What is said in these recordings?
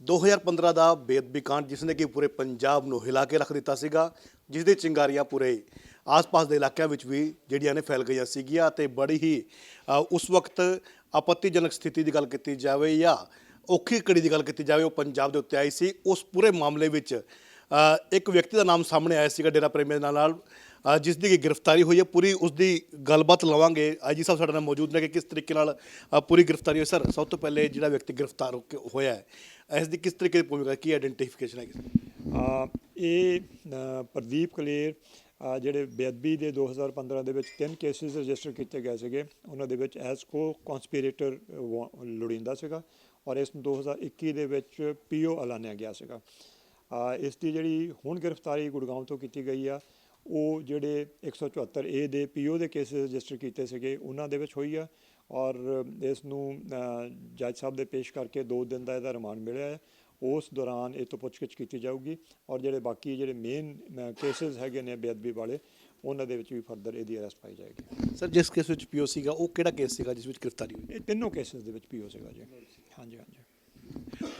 2015 ਦਾ ਬੇਅਦਬੀ ਕਾਂਡ ਜਿਸ ਨੇ ਕਿ ਪੂਰੇ ਪੰਜਾਬ ਨੂੰ ਹਿਲਾ ਕੇ ਰੱਖ ਦਿੱਤਾ ਸੀਗਾ ਜਿਸ ਦੀ ਚਿੰਗਾਰੀਆਂ ਪੂਰੇ ਆਸ-ਪਾਸ ਦੇ ਇਲਾਕਿਆਂ ਵਿੱਚ ਵੀ ਜਿਹੜੀਆਂ ਨੇ ਫੈਲ ਗਈਆਂ ਸੀਗੀਆਂ ਤੇ ਬੜੀ ਹੀ ਅ, ਉਸ ਵਕਤ ਆਪੱਤੀਜਨਕ ਸਥਿਤੀ ਦੀ ਗੱਲ ਕੀਤੀ ਜਾਵੇ ਜਾਂ ਔਖੀ ਕੜੀ ਦੀ ਗੱਲ ਕੀਤੀ ਜਾਵੇ ਉਹ ਪੰਜਾਬ ਦੇ ਉੱਤੇ ਆਈ ਸੀ। ਉਸ ਪੂਰੇ ਮਾਮਲੇ ਵਿੱਚ ਅ, ਇੱਕ ਵਿਅਕਤੀ ਦਾ ਨਾਮ ਸਾਹਮਣੇ ਆਇਆ ਸੀਗਾ ਡੇਰਾ ਪ੍ਰੇਮੀ ਦੇ ਨਾਲ ਅ, ਜਿਸ ਦੀ ਕਿ ਗ੍ਰਿਫਤਾਰੀ ਹੋਈ ਹੈ। ਪੂਰੀ ਉਸ ਦੀ ਗੱਲਬਾਤ ਲਵਾਂਗੇ। ਆਈਜੀ ਸਾਹਿਬ ਸਾਡੇ ਨਾਲ ਮੌਜੂਦ ਨੇ ਕਿ ਕਿਸ ਤਰੀਕੇ ਨਾਲ ਅ, ਪੂਰੀ ਗ੍ਰਿਫਤਾਰੀ ਹੋਈ। ਸਰ ਸਭ ਤੋਂ ਪਹਿਲੇ ਜਿਹੜਾ ਵਿਅਕਤੀ ਗ੍ਰਿਫਤਾਰ ਹੋ ਕੇ ਹੋਇਆ ਹੈ ਇਸ ਦੀ ਕਿਸ ਤਰੀਕੇ ਦੀ ਭੂਮਿਕਾ ਕੀ ਆਇਡੈਂਟੀਫਿਕੇਸ਼ਨ ਹੈ ਇਹ ਪ੍ਰਦੀਪ ਕਲੇਰ ਜਿਹੜੇ ਬੇਅਦਬੀ ਦੇ 2015 ਦੇ ਵਿੱਚ ਤਿੰਨ ਕੇਸਿਸ ਰਜਿਸਟਰ ਕੀਤੇ ਗਏ ਸੀਗੇ, ਉਹਨਾਂ ਦੇ ਵਿੱਚ ਐਸ ਕੋ ਕਨਸਪੀਰੇਟਰ ਲੋੜੀਂਦਾ ਸੀਗਾ ਔਰ ਇਸ ਨੂੰ 2021 ਦੇ ਵਿੱਚ ਪੀਓ ਐਲਾਨਿਆ ਗਿਆ ਸੀਗਾ। ਇਸ ਦੀ ਜਿਹੜੀ ਹੁਣ ਗ੍ਰਿਫਤਾਰੀ ਗੁੜਗਾਉਂ ਤੋਂ ਕੀਤੀ ਗਈ ਆ, ਉਹ ਜਿਹੜੇ 174 ਏ ਦੇ ਪੀਓ ਦੇ ਕੇਸਿਸ ਰਜਿਸਟਰ ਕੀਤੇ ਸੀਗੇ, ਉਹਨਾਂ ਦੇ ਵਿੱਚ ਹੋਈ ਆ। ਔਰ ਇਸ ਨੂੰ ਜੱਜ ਸਾਹਿਬ ਦੇ ਪੇਸ਼ ਕਰਕੇ 2 ਦਿਨ ਦਾ ਇਹਦਾ ਰਿਮਾਂਡ ਮਿਲਿਆ ਹੈ। ਉਸ ਦੌਰਾਨ ਇਹ ਤੋਂ ਪੁੱਛਗਿੱਛ ਕੀਤੀ ਜਾਊਗੀ ਔਰ ਜਿਹੜੇ ਬਾਕੀ ਜਿਹੜੇ ਮੇਨ ਕੇਸਿਸ ਹੈਗੇ ਨੇ ਬੇਅਦਬੀ ਵਾਲੇ ਉਹਨਾਂ ਦੇ ਵਿੱਚ ਵੀ ਫਰਦਰ ਇਹਦੀ ਅਰੈਸਟ ਪਾਈ ਜਾਏਗੀ। ਸਰ ਜਿਸ ਕੇਸ ਵਿੱਚ ਪੀਓ ਸੀਗਾ ਉਹ ਕਿਹੜਾ ਕੇਸ ਸੀਗਾ ਜਿਸ ਵਿੱਚ ਗ੍ਰਿਫਤਾਰੀ ਹੋਈ? ਇਹ ਤਿੰਨੋਂ ਕੇਸਿਸ ਦੇ ਵਿੱਚ ਪੀਓ ਸੀਗਾ ਜੀ। ਹਾਂਜੀ ਹਾਂਜੀ।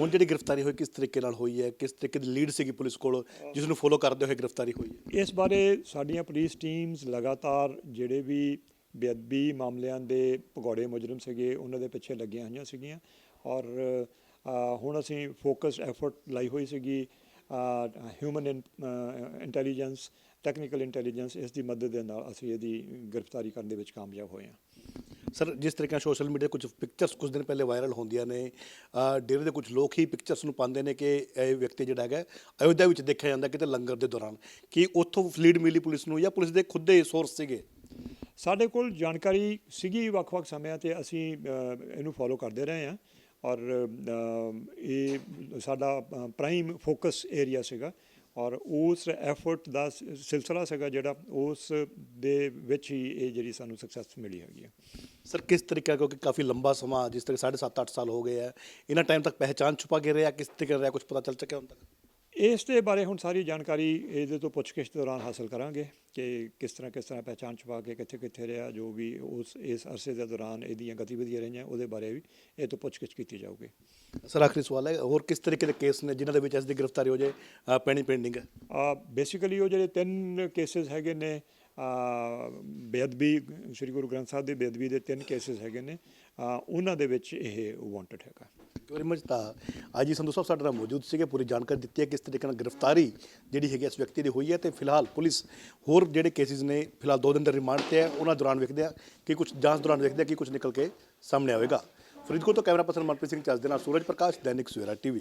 ਹੁਣ ਜਿਹੜੀ ਗ੍ਰਿਫਤਾਰੀ ਹੋਈ ਕਿਸ ਤਰੀਕੇ ਨਾਲ ਹੋਈ ਹੈ? ਕਿਸ ਤਰੀਕੇ ਦੀ ਲੀਡ ਸੀਗੀ ਪੁਲਿਸ ਕੋਲ ਜਿਸ ਨੂੰ ਫੋਲੋ ਕਰਦੇ ਹੋਏ ਗ੍ਰਿਫਤਾਰੀ ਹੋਈ ਹੈ? ਇਸ ਬਾਰੇ ਸਾਡੀਆਂ ਪੁਲਿਸ ਟੀਮਸ ਲਗਾਤਾਰ ਜਿਹੜੇ ਵੀ ਬੇਅਦਬੀ ਮਾਮਲਿਆਂ ਦੇ ਭਗੌੜੇ ਮੁਜਰਮ ਸੀਗੇ ਉਹਨਾਂ ਦੇ ਪਿੱਛੇ ਲੱਗੀਆਂ ਹੋਈਆਂ ਸੀਗੀਆਂ। ਔਰ ਹੁਣ ਅਸੀਂ ਫੋਕਸਡ ਐਫਰਟ ਲਾਈ ਹੋਈ ਸੀਗੀ ਹਿਊਮਨ ਇੰਟੈਲੀਜੈਂਸ ਟੈਕਨੀਕਲ ਇੰਟੈਲੀਜੈਂਸ ਇਸ ਦੀ ਮਦਦ ਦੇ ਨਾਲ ਅਸੀਂ ਇਹਦੀ ਗ੍ਰਿਫਤਾਰੀ ਕਰਨ ਦੇ ਵਿੱਚ ਕਾਮਯਾਬ ਹੋਏ ਹਾਂ। ਸਰ ਜਿਸ ਤਰੀਕੇ ਨਾਲ ਸੋਸ਼ਲ ਮੀਡੀਆ ਕੁਝ ਪਿਕਚਰਸ ਕੁਝ ਦਿਨ ਪਹਿਲੇ ਵਾਇਰਲ ਹੁੰਦੀਆਂ ਨੇ ਅ, ਡੇਰੇ ਦੇ ਕੁਝ ਲੋਕ ਹੀ ਪਿਕਚਰਸ ਨੂੰ ਪਾਉਂਦੇ ਨੇ ਕਿ ਇਹ ਵਿਅਕਤੀ ਜਿਹੜਾ ਹੈਗਾ ਅਯੋਧਿਆ ਵਿੱਚ ਦੇਖਿਆ ਜਾਂਦਾ ਕਿਤੇ ਲੰਗਰ ਦੇ ਦੌਰਾਨ ਕਿ ਉੱਥੋਂ ਫਲੀਡ ਮਿਲੀ ਪੁਲਿਸ ਨੂੰ ਜਾਂ ਪੁਲਿਸ ਦੇ ਖੁਦ ਦੇ ਸੋਰਸ ਸੀਗੇ। ਸਾਡੇ ਕੋਲ ਜਾਣਕਾਰੀ ਸੀਗੀ ਵੱਖ-ਵੱਖ ਸਮਿਆਂ ਤੇ ਅਸੀਂ ਇਹਨੂੰ ਫੋਲੋ ਕਰਦੇ ਰਹੇ ਹਾਂ ਔਰ ਇਹ ਸਾਡਾ ਪ੍ਰਾਈਮ ਫੋਕਸ ਏਰੀਆ ਸੀਗਾ ਔਰ ਉਸ ਐਫਰਟ ਦਾ ਸਿਲਸਿਲਾ ਸੀਗਾ ਜਿਹੜਾ ਉਸ ਦੇ ਵਿੱਚ ਹੀ ਇਹ ਜਿਹੜੀ ਸਾਨੂੰ ਸਕਸੈਸ ਮਿਲੀ ਹੈਗੀ ਹੈ। ਸਰ ਕਿਸ ਤਰੀਕਾ, ਕਿਉਂਕਿ ਕਾਫੀ ਲੰਬਾ ਸਮਾਂ ਜਿਸ ਤਰੀਕੇ 7.5 8 ਸਾਲ ਹੋ ਗਏ ਹੈ, ਇਹਨਾਂ ਟਾਈਮ ਤੱਕ ਪਹਿਚਾਨ ਛੁਪਾ ਕੇ ਰਿਹਾ, ਕਿਸ ਤਰੀਕੇ ਰਿਹਾ ਕੁਝ ਪਤਾ ਚੱਲ ਚੁੱਕਿਆ ਹੁਣ ਤੱਕ? ਇਸ ਦੇ ਬਾਰੇ ਹੁਣ ਸਾਰੀ ਜਾਣਕਾਰੀ ਇਹਦੇ ਤੋਂ ਪੁੱਛਗਿੱਛ ਦੌਰਾਨ ਹਾਸਲ ਕਰਾਂਗੇ ਕਿ ਕਿਸ ਤਰ੍ਹਾਂ ਕਿਸ ਤਰ੍ਹਾਂ ਪਹਿਚਾਣ ਛੁਪਾ ਕੇ ਕਿੱਥੇ ਕਿੱਥੇ ਰਿਹਾ ਜੋ ਵੀ ਉਸ ਇਸ ਅਰਸੇ ਦੇ ਦੌਰਾਨ ਇਹਦੀਆਂ ਗਤੀਵਿਧੀਆਂ ਰਹੀਆਂ ਉਹਦੇ ਬਾਰੇ ਵੀ ਇਹ ਤੋਂ ਪੁੱਛਗਿੱਛ ਕੀਤੀ ਜਾਊਗੀ। ਸਰ ਆਖਰੀ ਸਵਾਲ ਹੈ ਹੋਰ ਕਿਸ ਤਰੀਕੇ ਦੇ ਕੇਸ ਨੇ ਜਿਨ੍ਹਾਂ ਦੇ ਵਿੱਚ ਇਸ ਦੀ ਗ੍ਰਿਫਤਾਰੀ ਹੋ ਜਾਏ ਪੈਣੀ ਪੈਂਡਿੰਗ ਹੈ ਬੇਸਿਕਲੀ ਉਹ ਜਿਹੜੇ ਤਿੰਨ ਕੇਸਿਸ ਹੈਗੇ ਨੇ ਬੇਅਦਬੀ, ਸ੍ਰੀ ਗੁਰੂ ਗ੍ਰੰਥ ਸਾਹਿਬ ਦੀ ਬੇਅਦਬੀ ਦੇ ਤਿੰਨ ਕੇਸਿਸ ਹੈਗੇ ਨੇ। ਉਹਨਾਂ ਦੇ ਵਿੱਚ ਇਹ ਵਾਂਟਡ ਹੈਗਾ। ਵੈਰੀ ਮਚ ਤਾਂ ਅੱਜ ਸੰਧੂ ਸਾਹਿਬ ਸਾਡੇ ਨਾਲ ਮੌਜੂਦ ਸੀਗੇ, ਪੂਰੀ ਜਾਣਕਾਰੀ ਦਿੱਤੀ ਹੈ ਕਿਸ ਤਰੀਕੇ ਨਾਲ ਗ੍ਰਿਫਤਾਰੀ ਜਿਹੜੀ ਹੈਗੀ ਇਸ ਵਿਅਕਤੀ ਦੀ ਹੋਈ ਹੈ ਤੇ ਫਿਲਹਾਲ ਪੁਲਿਸ ਹੋਰ ਜਿਹੜੇ ਕੇਸਿਸ ਨੇ, ਫਿਲਹਾਲ ਦੋ ਦਿਨ ਦੇ ਰਿਮਾਂਡ ਤੇ ਹੈ, ਉਹਨਾਂ ਦੌਰਾਨ ਵੇਖਦੇ ਆ ਕਿ ਕੁਝ ਜਾਂਚ ਦੌਰਾਨ ਵੇਖਦੇ ਆ ਕਿ ਕੁਝ ਨਿਕਲ ਕੇ ਸਾਹਮਣੇ ਆਵੇਗਾ। ਫਰੀਦਕੋਟ ਤੋਂ ਕੈਮਰਾ ਪਰਸਨ ਮਨਪ੍ਰੀਤ ਸਿੰਘ ਚੱਜ ਦੇ ਨਾਲ ਸੂਰਜ ਪ੍ਰਕਾਸ਼, ਦੈਨਿਕ ਸਵੇਰਾ ਟੀਵੀ।